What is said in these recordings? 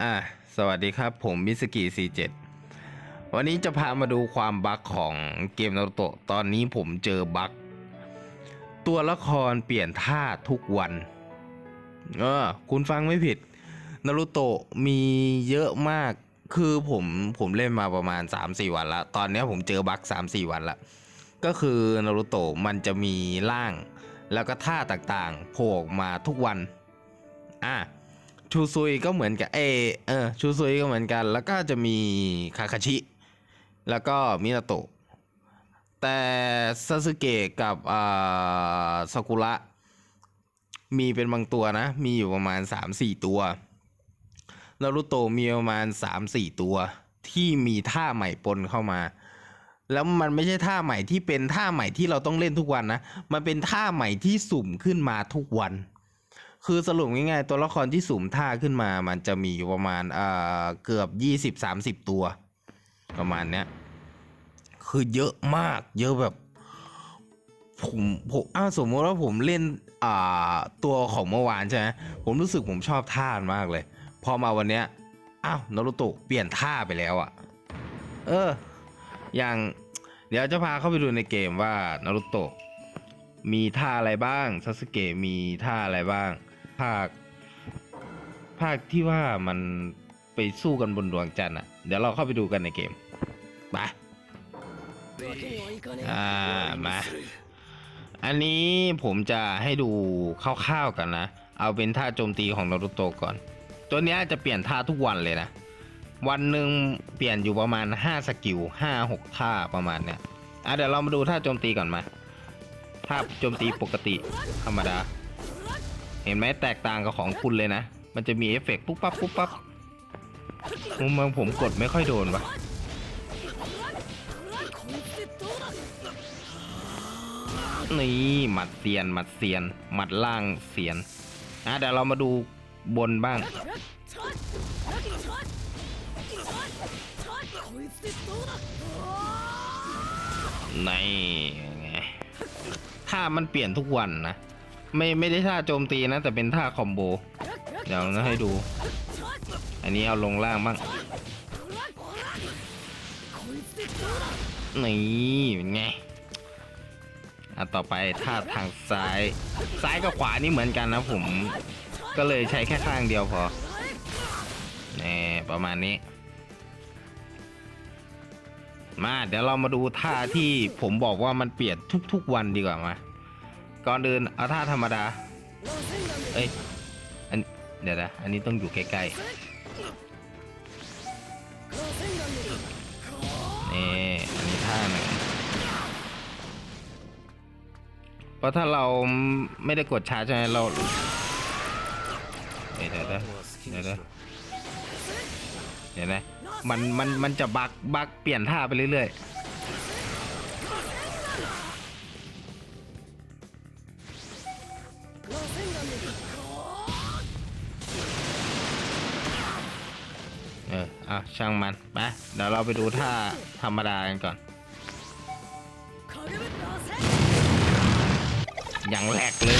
อะสวัสดีครับผมมิสกิ47 วันนี้จะพามาดูความบั๊กของเกมนารูโตะตอนนี้ผมเจอบั๊กตัวละครเปลี่ยนท่าทุกวัน เออ คุณฟังไม่ผิดนารูโตะมีเยอะมากคือผมผมเล่นมาประมาณ 3-4 วันละตอนนี้ผมเจอบั๊ก3-4 วันละก็คือนารูโตะมันจะมีร่าง แล้วก็ท่าต่างๆโผล่ออกมาทุกวัน อะ ชูซุยก็เหมือนกับเออเออชูซุยก็เหมือนกัน แล้วก็จะมีคาคาชิ แล้วก็มินาโตะแต่ซาสึเกะกับอ่าซากุระมีเป็นบางตัวนะ มีอยู่ประมาณ 3-4 ตัวนารุโตะมีประมาณ 3-4 ตัว ที่มีท่าใหม่ปนเข้ามา แล้วมันไม่ใช่ท่าใหม่ที่เป็นท่าใหม่ที่เราต้องเล่นทุกวันนะ มันเป็นท่าใหม่ที่สุ่มขึ้นมาทุกวัน คือสรุปง่ายๆ ตัวละครที่สุ่มท่าขึ้นมา มันจะมีอยู่ประมาณเอ่อเกือบยี่สิบสามสิบตัว ประมาณเนี้ยคือเยอะมาก เยอะแบบผมผมอ้าสมมติว่าผมเล่นอ่าตัวของเมื่อวานใช่ไหมผมรู้สึกผมชอบท่ามากเลย พอมาวันเนี้ยอ้าวนารุโตะเปลี่ยนท่าไปแล้วอะ่ะ เออ อย่างเดี๋ยวจะพาเข้าไปดูในเกมว่านารุโตะมีท่าอะไรบ้างซาสึเกะมีท่าอะไรบ้าง ภาค ภาคที่ว่ามันไปสู้กันบนดวงจันทร์อะ เดี๋ยวเราเข้าไปดูกันในเกมไปอ่ามาอันนี้ผมจะให้ดูคร่าวๆกันนะ เอาเป็นท่าโจมตีของนารุโตะก่อน ตัวนี้จะเปลี่ยนท่าทุกวันเลยนะ วันหนึ่งเปลี่ยนอยู่ประมาณ 5 สกิล 5 6 ท่าประมาณเนี้ยอะเดี๋ยวเรามาดูท่าโจมตีก่อนมา ท่าโจมตีปกติธรรมดา เห็นไหมแตกต่างกับของคุณเลยนะ มันจะมีเอฟเฟกต์ปุ๊บปั๊บปุ๊บปั๊บมุมมองผมกดไม่ค่อยโดนวะนี่หมัดเซียนหมัดเซียนหมัดล่างเซียนอะเดี๋ยวเรามาดูบนบ้าง ในไงท่ามันเปลี่ยนทุกวันนะ ไม่ไม่ได้ท่าโจมตีนะ แต่เป็นท่าคอมโบ เดี๋ยวนะให้ดู อันนี้เอาลงล่างบ้าง นี่เป็นไงอะต่อไปท่าทางซ้าย ซ้ายกับขวานี่เหมือนกันนะผม ก็เลยใช้แค่ข้างเดียวพอนี่ประมาณนี้ มาเดี๋ยวเรามาดูท่าที่ผมบอกว่ามันเปลี่ยนทุกๆวันดีกว่ามา ก่อนอื่นเอาท่าธรรมดา เอ้ย อัน เดี๋ยวนะ อันนี้ต้องอยู่ใกล้ๆ นี่ อันนี้ท่าหนึ่งเพราะถ้าเราไม่ได้กดช้าใช่ไหมเราเดี๋ยวเดี๋ยวเดี๋ยวเดี๋ยวเดี๋ยวเดี๋ยวนะ มัน มัน มันจะบัก บักเปลี่ยนท่าไปเรื่อยๆ อะช่างมันไปเดี๋ยวเราไปดูท่าธรรมดากันก่อน อย่างแรกเลย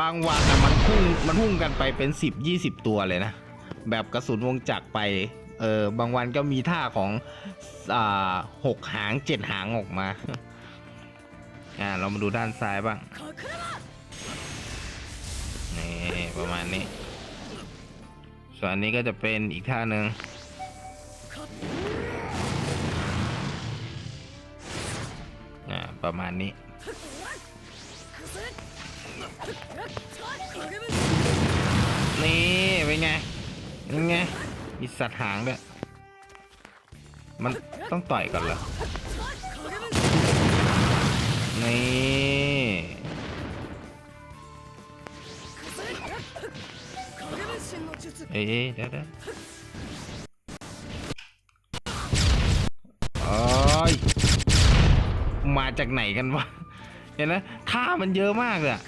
บางวันอะมันพุ่งมันพุ่งกันไปเป็นสิบยี่สิบตัวเลยนะ แบบกระสุนวงจักรไป เออบางวันก็มีท่าของ อ่าหกหางเจ็ดหางออกมา อ่า เรามาดูด้านซ้ายบ้างนี่ประมาณนี้ ส่วนอันนี้ก็จะเป็นอีกท่าหนึ่งอ่าประมาณนี้ นี่เป็นไงเป็นไง มีสัตว์หางด้วย มันต้องต่อยก่อนเหรอ นี่ เอ้ยเดี๋เดี๋โอ้ยมาจากไหนกันวะ เห็นนะท่ามันเยอะมากเลยอะ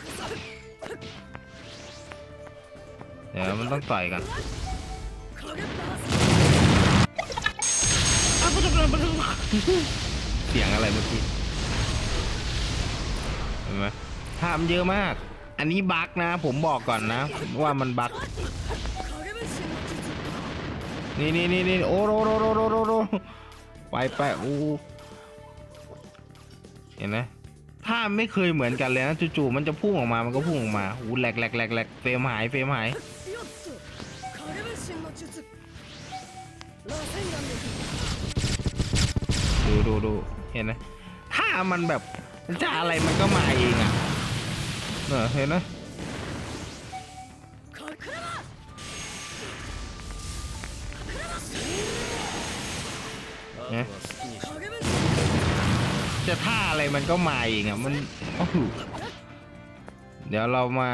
เดี๋ยวมันต้องต่อยกันเสียงอะไรเมื่อกี้เห็นไหมทำเยอะมาก อันนี้บั๊กนะ ผมบอกก่อนนะ ว่ามันบั๊ก นี่นี่นี่นี่โอ้โรโรโรโรโรไปไปโอ้เห็นไหมถ้าไม่เคยเหมือนกันเลยนะจู่ๆมันจะพุ่งออกมามันก็พุ่งออกมาอู้แหลกแหลกแหลกแหลกเฟรมหายเฟรมหายดูดูดูเห็นไหมถ้ามันแบบจะอะไรมันก็มาเองอะเห็นไหม นะจะท่าอะไรมันก็มาเองอะมันเดี๋ยวเรามา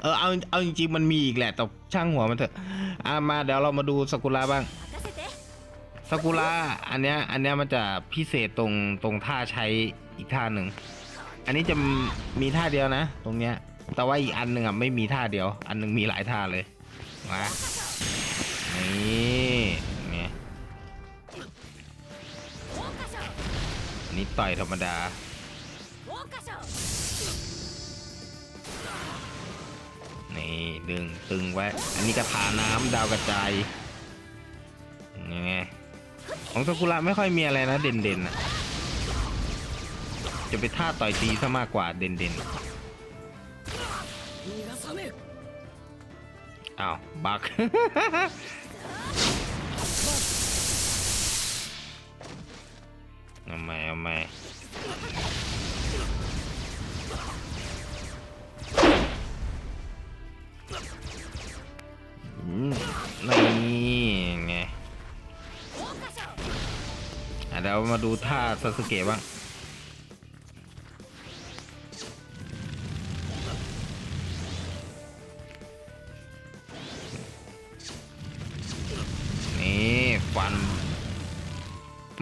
เออเอาเอาจริงๆมันมีอีกแหละต่ช่างหัวมันเถอะอ่มาเดี๋ยวเรามาดูสกุระบ้างสกุระอันเนี้ยอันเนี้ยมันจะพิเศษตรงตรงท่าใช้อีกท่าหนึ่งอันนี้จะมีท่าเดียวนะ ตรงเนี้ย แต่ว่าอีกอันหนึ่งอะไม่มีท่าเดียว อันหนึ่งมีหลายท่าเลยมา นี้ต่อยธรรมดา นี่ดึงตึงไว้ อันนี้กระถาน้ำดาวกระจายยังไงของสกุระไม่ค่อยมีอะไรนะเด่นๆนะจะไปท่าต่อยตีซะมากกว่าเด่นๆอ้าวบัก เอาใม่เอาใม่นี่ไงเดี๋ยวมาดูท่าซาสึเกะบ้าง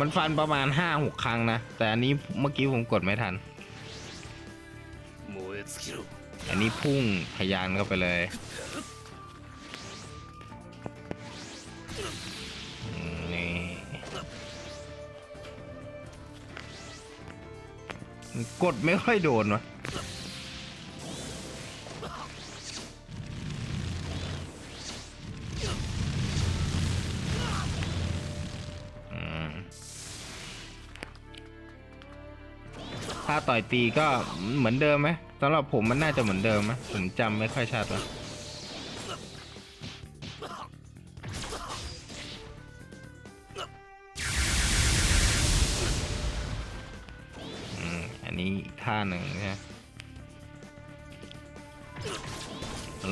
มันฟันประมาณห้าหกครั้งนะ แต่อันนี้เมื่อกี้ผมกดไม่ทัน อันนี้พุ่งพยานเข้าไปเลยนี่กดไม่ค่อยโดนวะาต่อยตีก็เหมือนเดิมไหมสำหรับผมมันน่าจะเหมือนเดิมไหมผมจำไม่ค่อยชัดแล้วอันนี้อีกท่าหนึ่งใช่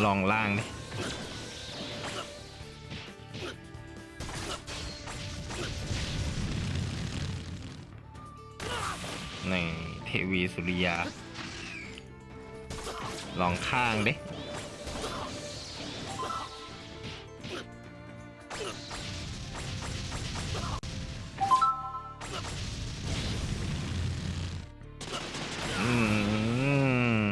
ลองล่างดิในเทวีสุริยา ลองข้างดิอืม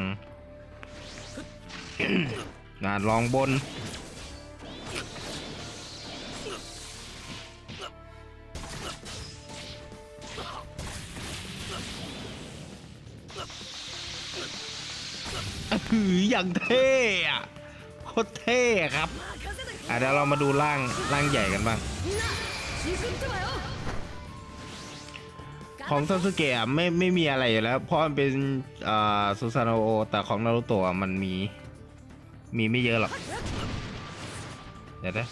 งานลองบน อย่างเท่อะโคตรเท่ครับเดี๋ยวเรามาดูร่างร่างใหญ่กันบ้าง ของซาสึเกะไม่ไม่มีอะไรอยู่แล้ว เพราะมันเป็นอ่าซูซานโอแต่ของนารูโตะมันมี มีไม่เยอะหรอก เดี๋ยวนะ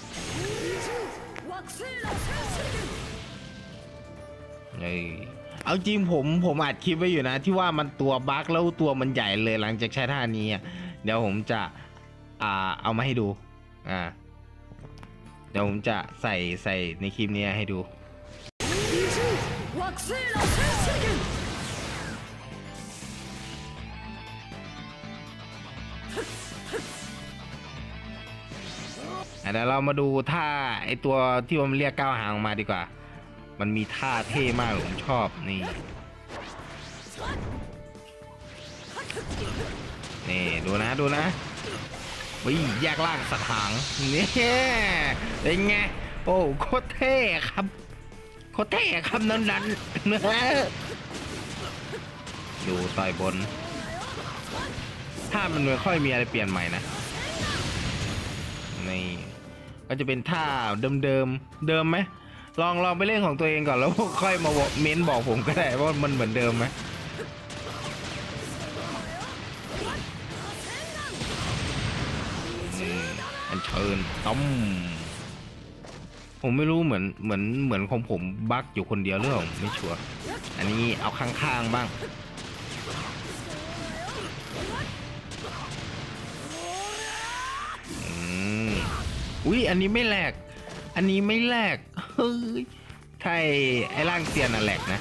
เฮ้ยเอาจริงผมผมอัดคลิปไว้อยู่นะ ที่ว่ามันตัวบั๊กแล้วตัวมันใหญ่เลยหลังจากใช้ท่านี้อะ เดี๋ยวผมจะอ่าเอามาให้ดูอ่าเดี๋ยวผมจะใส่ใส่ในคลิปนี้ให้ดูเดี๋ยวเรามาดูท่าไอตัวที่ผมเรียกก้าวหางออกมาดีกว่า มันมีท่าเท่มากผมชอบนี่ นี่ดูนะดูนะวิแยกล่างสัตว์หางนี่เป็นไงโอ้โคตรเท่ครับโคตรเท่ครับนั้นนั้นๆดูต่อยบนท่ามันไม่ค่อยมีอะไรเปลี่ยนใหม่นะนี่ก็จะเป็นท่าเดิมๆเดิมไหมลองลองไปเล่นของตัวเองก่อนแล้วค่อยมาเม้นบอกผมก็ได้ว่ามันเหมือนเดิมไหม อันเชิญต้มผมไม่รู้เหมือนเหมือนเหมือนของผมบั๊กอยู่คนเดียวหรือเปล่าไม่ชัวร์อันนี้เอาข้างๆบ้างอุ้ยอันนี้ไม่แหลก อันนี้ไม่แหลก เฮ้ยใช่ไอ้ร่างเซียนน่ะแหลกนะ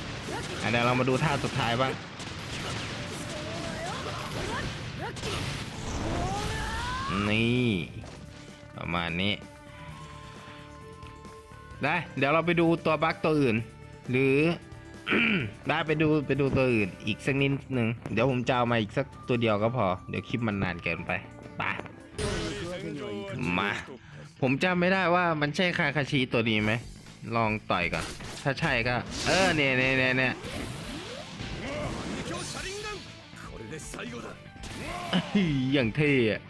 อะเดี๋ยวเรามาดูท่าสุดท้ายบ้าง นี่ ประมาณนี้ได้เดี๋ยวเราไปดูตัวบั๊กตัวอื่น หรือได้ไปดูไปดูตัวอื่น อีกสักนิดหนึ่งเดี๋ยวผมจะเอามาอีกสักตัวเดียวก็พอ เดี๋ยวคลิปมันนานเกินไปไปมา ผมจำไม่ได้ว่ามันใช่คาคาชิตัวนี้ไหมลองต่อยก่อนถ้าใช่ก็ เออเนี่ยเนี่ยเนี่ยอย่างเท่ะ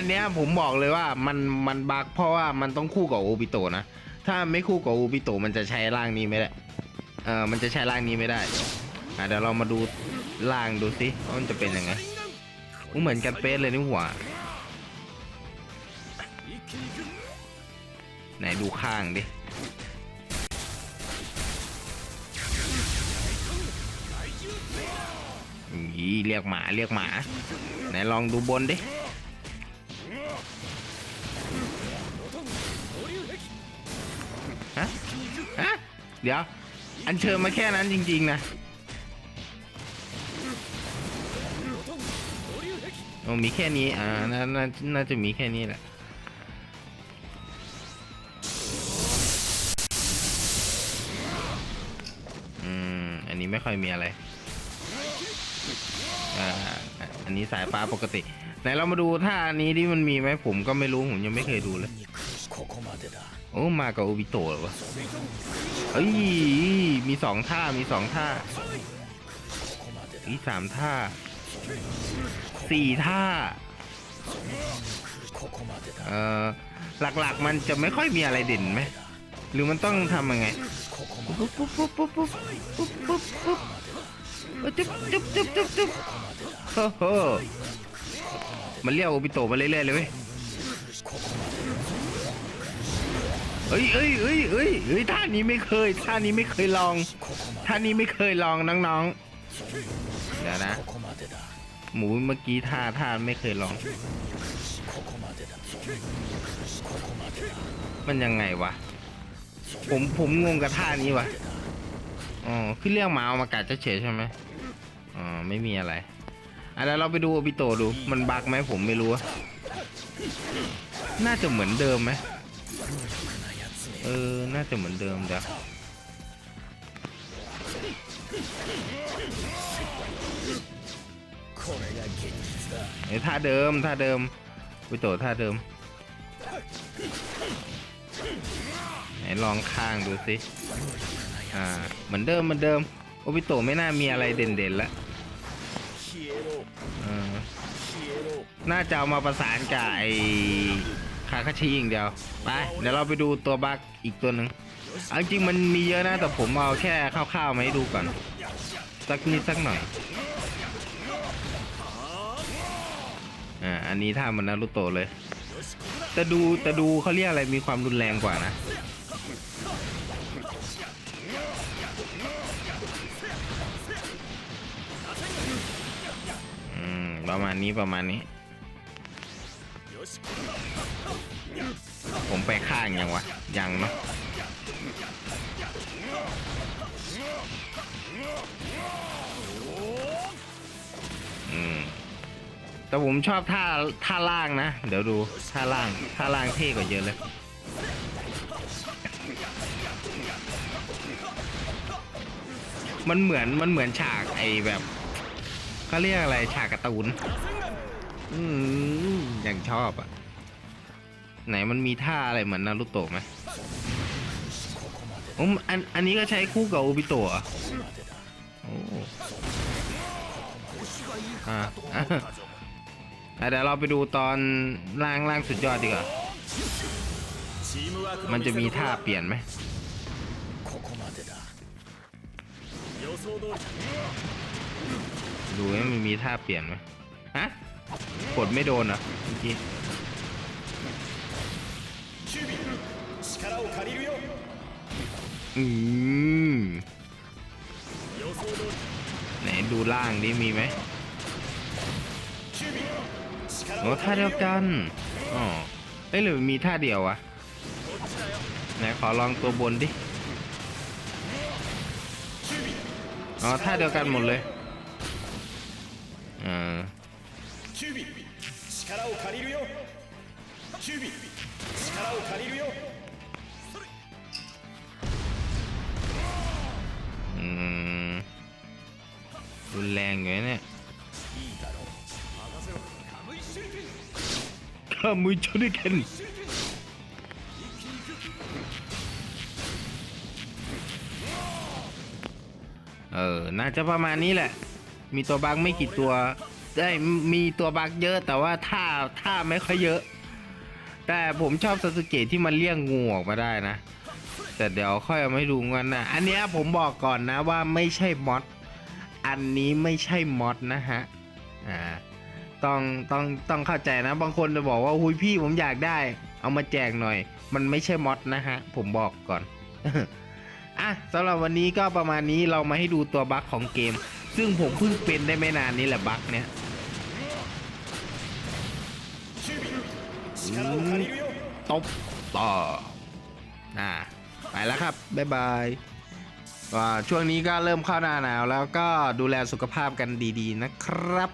อันเนี้ยผมบอกเลยว่ามันมันบักเพราะว่ามันต้องคู่กับโอบิโตนะ ถ้าไม่คู่กับโอบิโตมันจะใช้ร่างนี้ไม่ได้เออมันจะใช้ร่างนี้ไม่ได้อะเดี๋ยวเรามาดูร่างดูสิว่ามันจะเป็นยังไงมัเหมือนกันเป๊ะเลยนี่หว่าไหนดูข้างดิยี่เรียกหมาเรียกหมา ไหนลองดูบนดิ เดี๋ยว อันเชิญมาแค่นั้นจริง ๆ นะโอ้มีแค่นี้ อ่านานาน่าจะมีแค่นี้แหละ อืม อันนี้ไม่ค่อยมีอะไร อ่า อันนี้สายฟ้าปกติ ไหนเรามาดูท่าอันนี้ที่มันมีไหมผมก็ไม่รู้ ผมยังไม่เคยดูเลย โอ้ มากับอุบิโตะหรอวะ เอ้ยมีสองท่ามีสองท่ามีสามท่าสี่ท่าเอ่อหลักๆมันจะไม่ค่อยมีอะไรเด่นไหมหรือมันต้องทำยังไงปุ๊บปุ๊บปุ๊บปุ๊บปุ๊บปุ๊บปุ๊บปุ๊บจุ๊บจุ๊บจุ๊บจุ๊บจุ๊บโอ้โหมันเรียกโอบิโตมาเรื่อยๆเลยเว้ย เอ้ยเอ้ยเอ้ยเอ้ยท่านี้ไม่เคยท่านี้ไม่เคยลองท่านี้ไม่เคยลองน้องๆเดี๋ยวนะหมูเมื่อกี้ท่าท่านไม่เคยลอง มันยังไงวะผมผมงงกับท่านี้วะอ๋อคือเรื่องหมาเอามากัดเฉยใช่ไหมอ๋อไม่มีอะไรอะแล้วเราไปดูอบิโตดูมันบักไหมผมไม่รู้น่าจะเหมือนเดิมไหม เออ น่าจะเหมือนเดิมจ้ะไอ้ท่าเดิม ท่าเดิมวิโตท่าเดิม ไหนลองข้างดูสิ อ่า เหมือนเดิมเหมือนเดิม โอวิโตไม่น่ามีอะไรเด่นๆละอ่าน่าจะเอามาประสานกับไอ คาคาชิอย่างเดียวไปเดี๋ยวเราไปดูตัวบั๊กอีกตัวหนึ่งเอาจริงๆมันมีเยอะนะแต่ผมเอาแค่คร่าวๆมาให้ดูก่อนสักนิดสักหน่อยอ่าอันนี้ท่ามันนารุโตะเลยแต่ดูแต่ดูเขาเรียกอะไรมีความรุนแรงกว่านะอืมประมาณนี้ประมาณนี้ ผมไปข้างยังวะ ยังเนาะอืมแต่ผมชอบท่าท่าล่างนะ เดี๋ยวดูท่าล่างท่าล่างเท่กว่าเยอะเลยมันเหมือนมันเหมือนฉากไอแบบเขาเรียกอะไรฉากการ์ตูน อืมอย่างชอบอะ ไหนมันมีท่าอะไรเหมือนนารุโตะไหมอมอันอันนี้ก็ใช้คู่กับอุบิโตะอ้อ่าเดี๋ยวเราไปดูตอนล่างล่างสุดยอดดีกว่า มันจะมีท่าเปลี่ยนไหมดูว่ามันมีท่าเปลี่ยนไหมฮะกดไม่โดนเหรอเมื่อกี้ อืมไหนดูล่างดิมีไหมโอ้ท่าเดียวกันอ๋อเอ้ยหรือมีท่าเดียววะไหนขอลองตัวบนดิอ๋อท่าเดียวกันหมดเลยอ่า 力を借りるよキュービー力を借りるよ อืมรุนแรงอยู่นะเนี่ย いいだろう任せろカムイ手裏剣 ข้ามือชุดเกัน 手裏剣一気に行く เออ น่าจะประมาณนี้แหละ มีตัวบักไม่กี่ตัวได้ยมีตัวบักเยอะแต่ว่าท่าท่าไม่ค่อยเยอะ แต่ผมชอบซาสึเกะที่มันเลี่ยงงูออกมาได้นะ แต่เดี๋ยวค่อยเอามาดูกันนะ อันนี้ผมบอกก่อนนะว่าไม่ใช่มอดอันนี้ไม่ใช่มอดนะฮะ อ่า ต้องต้องต้องเข้าใจนะ บางคนจะบอกว่าหุยพี่ผมอยากได้ เอามาแจกหน่อย มันไม่ใช่มอดนะฮะ ผมบอกก่อน อะสำหรับวันนี้ก็ประมาณนี้เรามาให้ดูตัวบั๊กของเกม ซึ่งผมเพิ่งเป็นได้ไม่นานนี้แหละบั๊กเนี้ย ตบต่ออ่าไปแล้วครับ บ๊ายบายว่าช่วงนี้ก็เริ่มเข้าหน้าหนาวแล้วก็ดูแลสุขภาพกันดีๆนะครับ